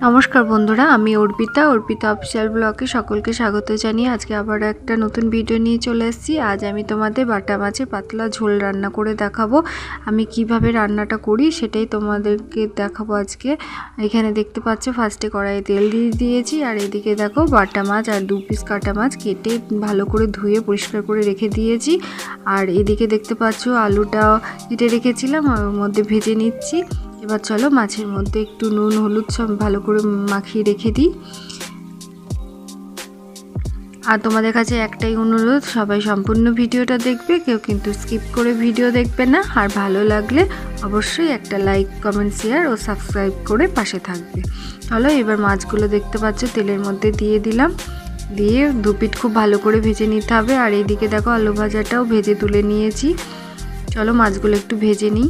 নমস্কার বন্ধুরা, আমি অর্পিতা। অর্পিতা অফিসিয়াল ব্লগে সকলকে স্বাগত জানিয়ে আজকে আবার একটা নতুন ভিডিও নিয়ে চলে এসেছি। আজ আমি তোমাদের বাটা মাছের পাতলা ঝোল রান্না করে দেখাবো। আমি কীভাবে রান্নাটা করি সেটাই তোমাদেরকে দেখাবো আজকে। এখানে দেখতে পাচ্ছ ফার্স্টে কড়াইয়ে তেল দিয়ে দিয়েছি। আর এদিকে দেখো, বাটা মাছ আর দু পিস কাটা মাছ কেটে ভালো করে ধুয়ে পরিষ্কার করে রেখে দিয়েছি। আর এদিকে দেখতে পাচ্ছ আলুটা কেটে রেখেছিলাম ওর মধ্যে ভেজে নিচ্ছি। এবার চলো মাছের মধ্যে একটু নুন, হলুদ সব ভালো করে মাখিয়ে রেখে দিই। আর তোমাদের কাছে একটাই অনুরোধ, সবাই সম্পূর্ণ ভিডিওটা দেখবে, কেউ কিন্তু স্কিপ করে ভিডিও দেখবে না। আর ভালো লাগলে অবশ্যই একটা লাইক, কমেন্ট, শেয়ার ও সাবস্ক্রাইব করে পাশে থাকবে। চলো এবার মাছগুলো দেখতে পাচ্ছ, তেলের মধ্যে দিয়ে দিলাম। দিয়ে দুপিট খুব ভালো করে ভেজে নিতে হবে। আর এইদিকে দেখো আলু ভাজাটাও ভেজে তুলে নিয়েছি। চলো মাছগুলো একটু ভেজে নিই।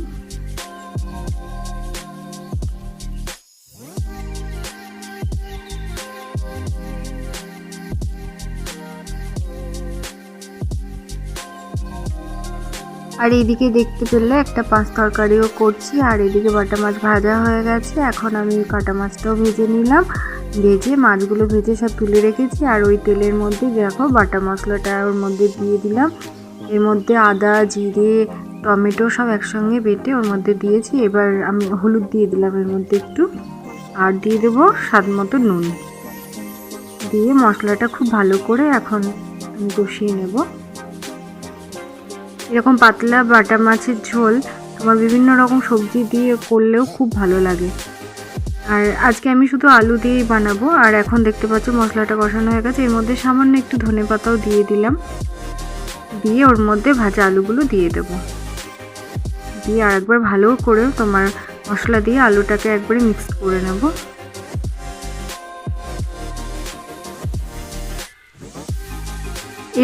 আর এইদিকে দেখতে পেলে একটা পাঁচ তরকারিও করছি, আর এদিকে বাটা মাছ ভাজা হয়ে গেছে। এখন আমি কাটা মাছটাও ভেজে নিলাম। ভেজে মাছগুলো ভেজে সব তুলে রেখেছি, আর ওই তেলের মধ্যে দেখো বাটা মশলাটা ওর মধ্যে দিয়ে দিলাম। এর মধ্যে আদা, জিরে, টমেটো সব একসঙ্গে বেটে ওর মধ্যে দিয়েছি। এবার আমি হলুদ দিয়ে দিলাম এর মধ্যে একটু, আর দিয়ে দেবো স্বাদ মতো নুন। দিয়ে মশলাটা খুব ভালো করে এখন কষিয়ে নেব। এরকম পাতলা বাটা মাছের ঝোল, তোমার বিভিন্ন রকম সবজি দিয়ে করলেও খুব ভালো লাগে। আর আজকে আমি শুধু আলু দিয়েই বানাবো, আর এখন দেখতে পাচ্ছ মশলাটা কষানো হয়ে গেছে। এর মধ্যে সামান্য একটু ধনে পাতাও দিয়ে দিলাম। দিয়ে ওর মধ্যে ভাজা আলুগুলো দিয়ে দেবো। দিয়ে আর একবার ভালো করে তোমার মশলা দিয়ে আলুটাকে একবারে মিক্স করে নেব।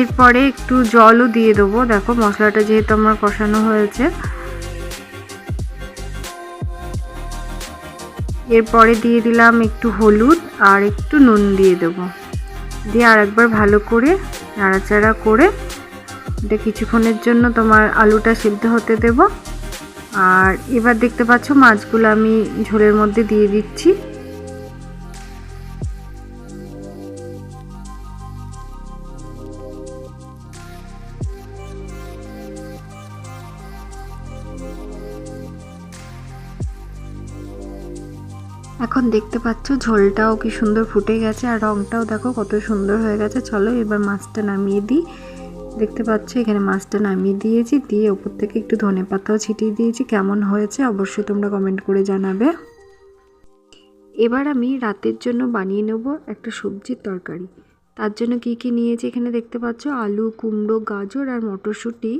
এরপরে একটু জলও দিয়ে দেবো। দেখো, মশলাটা যেহেতু আমার কষানো হয়েছে। এরপরে দিয়ে দিলাম একটু হলুদ আর একটু নুন দিয়ে দেবো। দিয়ে আর একবার ভালো করে নাড়াচাড়া করে এটা কিছুক্ষণের জন্য তোমার আলুটা সিদ্ধ হতে দেব। আর এবার দেখতে পাচ্ছ, মাছগুলো আমি ঝোলের মধ্যে দিয়ে দিচ্ছি। এখন দেখতে পাচ্ছ ঝোলটাও কি সুন্দর ফুটে গেছে আর রঙটাও দেখো কত সুন্দর হয়ে গেছে। চলো এবার মাছটা নামিয়ে দিই। দেখতে পাচ্ছ এখানে মাছটা নামিয়ে দিয়েছি, দিয়ে ওপর থেকে একটু ধনে পাতাও ছিটিয়ে দিয়েছি। কেমন হয়েছে অবশ্যই তোমরা কমেন্ট করে জানাবে। এবার আমি রাতের জন্য বানিয়ে নেব একটা সবজির তরকারি। তার জন্য কি কি নিয়েছি এখানে দেখতে পাচ্ছ? আলু, কুমড়ো, গাজর আর মটরশুঁটি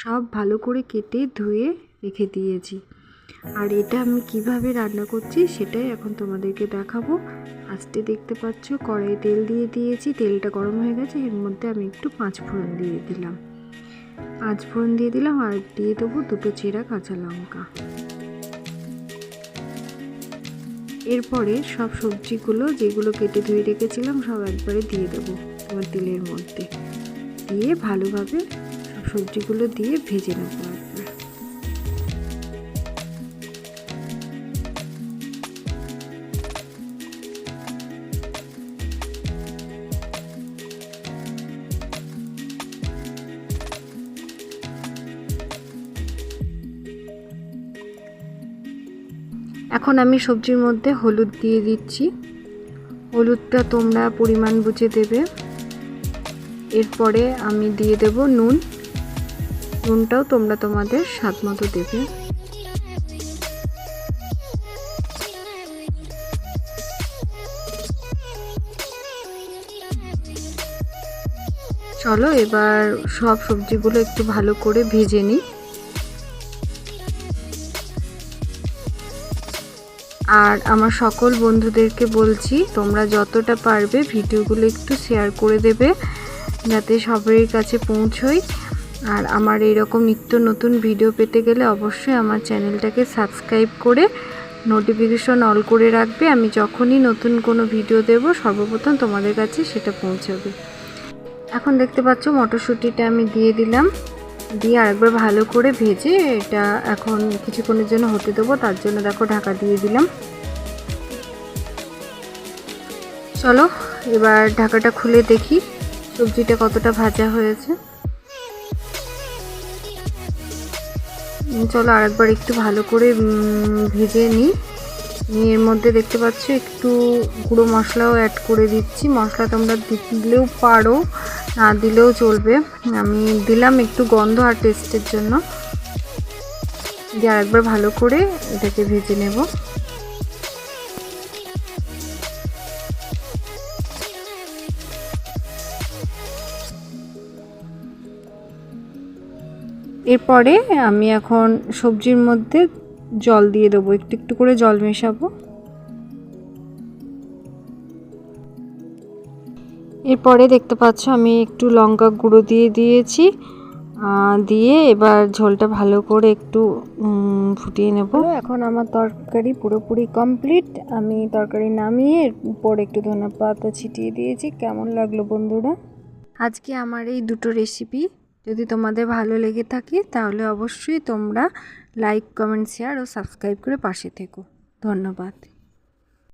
সব ভালো করে কেটে ধুয়ে রেখে দিয়েছি। আর এটা আমি কীভাবে রান্না করছি সেটাই এখন তোমাদেরকে দেখাবো। ফার্স্টে দেখতে পাচ্ছ কড়াই তেল দিয়ে দিয়েছি, তেলটা গরম হয়ে গেছে, এর মধ্যে আমি একটু পাঁচ ফোড়ন দিয়ে দিলাম। পাঁচ ফোড়ন দিয়ে দিলাম আর দিয়ে দেবো দুটো চেরা কাঁচা লঙ্কা। এরপরে সব সবজিগুলো যেগুলো কেটে ধুয়ে রেখেছিলাম সব একবারে দিয়ে দেবো তোমার তেলের মধ্যে। দিয়ে ভালোভাবে সব সবজিগুলো দিয়ে ভেজে নেব। এখন আমি সবজির মধ্যে হলুদ দিয়ে দিচ্ছি। হলুদটা তোমরা পরিমাণ বুঝে দেবে। এরপরে আমি দিয়ে দেব নুন। নুনটাও তোমরা তোমাদের স্বাদ মতো দেবে। চলো এবার সব সবজিগুলো একটু ভালো করে ভেজে নিই। আর আমার সকল বন্ধুদেরকে বলছি, তোমরা যতটা পারবে ভিডিওগুলো একটু শেয়ার করে দেবে, যাতে সবাই কাছে পৌঁছই। আর আমার এইরকম নিত্য নতুন ভিডিও পেতে গেলে অবশ্যই আমার চ্যানেলটাকে সাবস্ক্রাইব করে নোটিফিকেশন অল করে রাখবে। আমি যখনই নতুন কোনো ভিডিও দেব, সর্বপ্রথম তোমাদের কাছে সেটা পৌঁছাবে। এখন দেখতে পাচ্ছ, মটরশুঁটিটা আমি দিয়ে দিলাম। দিয়ে আরেকবার ভালো করে ভেজে এটা এখন কিছুক্ষণের জন্য হতে দেবো, তার জন্য দেখো ঢাকা দিয়ে দিলাম। চলো, এবার ঢাকাটা খুলে দেখি সবজিটা কতটা ভাজা হয়েছে। চলো আরেকবার একটু ভালো করে ভেজে নিই। এর মধ্যে দেখতে পাচ্ছ একটু গুঁড়ো মশলাও অ্যাড করে দিচ্ছি। মশলা তোমরা দিলেও পারো। না দিলেও চলবে। আমি দিলাম একটু গন্ধ আর টেস্টের জন্য। দিয়ে আরেকবার ভালো করে এটাকে ভেজে নেব। এরপরে আমি এখন সবজির মধ্যে জল দিয়ে দেবো। একটু একটু করে জল মেশাবো। এরপরে দেখতে পাচ্ছ আমি একটু লঙ্কা গুঁড়ো দিয়ে দিয়েছি। দিয়ে এবার ঝোলটা ভালো করে একটু ফুটিয়ে নেব। এখন আমার তরকারি পুরোপুরি কমপ্লিট। আমি তরকারি নামিয়ে উপর একটু ধনে পাতা ছিটিয়ে দিয়েছি। কেমন লাগল বন্ধুরা? আজকে আমার এই দুটো রেসিপি যদি তোমাদের ভালো লেগে থাকে তাহলে অবশ্যই তোমরা লাইক কমেন্ট শেয়ার ও সাবস্ক্রাইব করে পাশে থেকো। ধন্যবাদ।